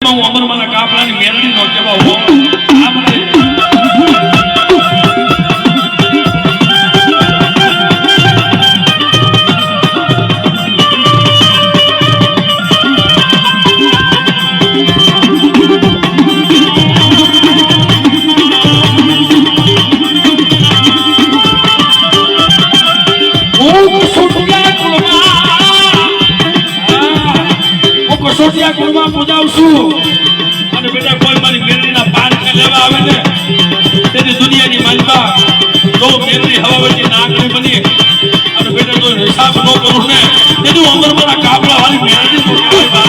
હું અમરમાના કાફલાની મેરડી નો કેવા હો આપણે હું કસોટિયા કુળમાં પૂજાવશું અને બેટા કોઈ મારી પાન કે લેવા આવે ને, તેની દુનિયાની માનતા જો મેરડી હવા વચ્ચે નાગરી બની અને બેટા જો હિસાબ ન કરું ને, તેનું અમર મારા કાપડા વાળી તો બાપ.